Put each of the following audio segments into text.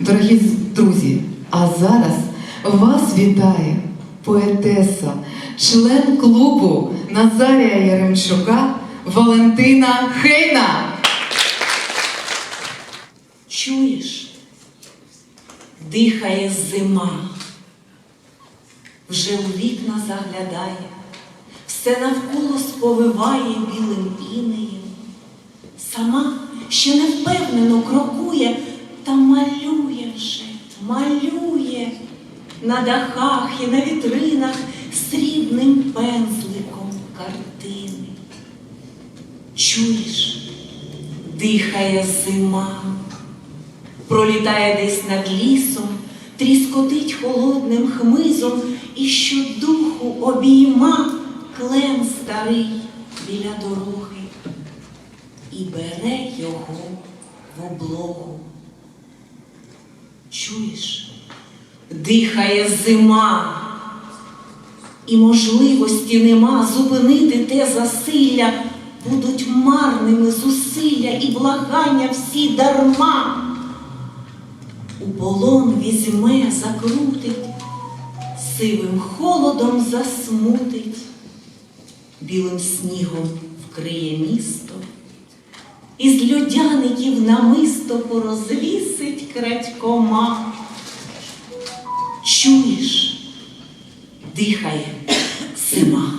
Дорогі друзі, а зараз вас вітає поетеса, член клубу Назарія Яремчука Валентина Хейна. Чуєш? Дихає зима, вже у вікна заглядає, все навколо сповиває білим інеєм. Сама ще невпевнено крокує та малює малює на дахах і на вітринах срібним пензликом картини. Чуєш? Дихає зима, пролітає десь над лісом, тріскотить холодним хмизом і щодуху обійма клен старий біля дороги і бере його в облогу. Чуєш, дихає зима, і можливості нема зупинити те засилля, будуть марними зусилля і благання всі дарма. У полон візьме, закрутить, сивим холодом засмутить, білим снігом вкриє місто, із людяників намисто порозвісить крадькома. Чуєш, дихає зима.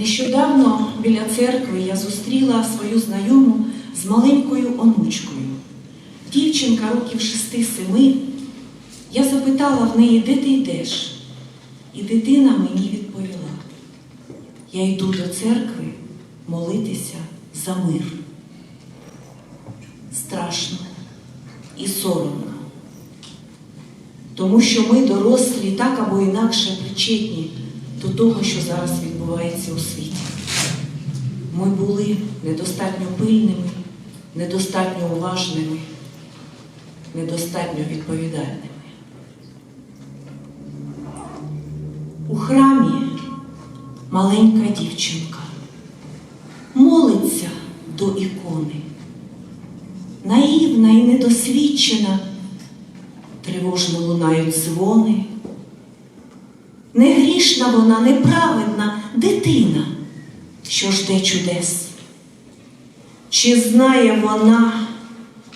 Нещодавно біля церкви я зустріла свою знайому з маленькою онучкою. Дівчинка років шести-семи. Я запитала в неї, де ти йдеш? І дитина мені відповіла: я йду до церкви молитися за мир. Страшно і соромно. Тому що ми, дорослі, так або інакше причетні до того, що зараз відбувається у світі. Ми були недостатньо пильними, недостатньо уважними, недостатньо відповідальними. У храмі маленька дівчинка молиться до ікони, наївна і недосвідчена, тривожно лунають дзвони. Не грішна вона, неправедна дитина, що жде чудес. Чи знає вона,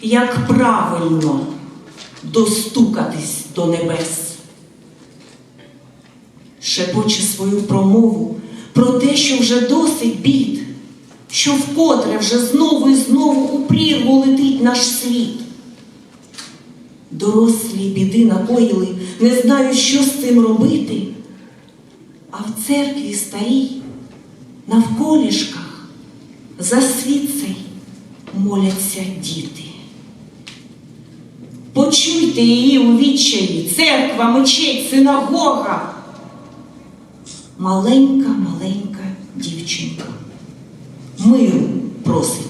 як правильно достукатись до небес? Шепоче свою промову про те, що вже досить бід, що вкотре вже знову і знову у прірву летить наш світ. Дорослі біди накоїли, не знають, що з цим робити. А в церкві старій, навколішках, за світ цей моляться діти. Почуйте її у відчаї, церква, мечеть, синагога. Маленька, маленька дівчинка. Миру просить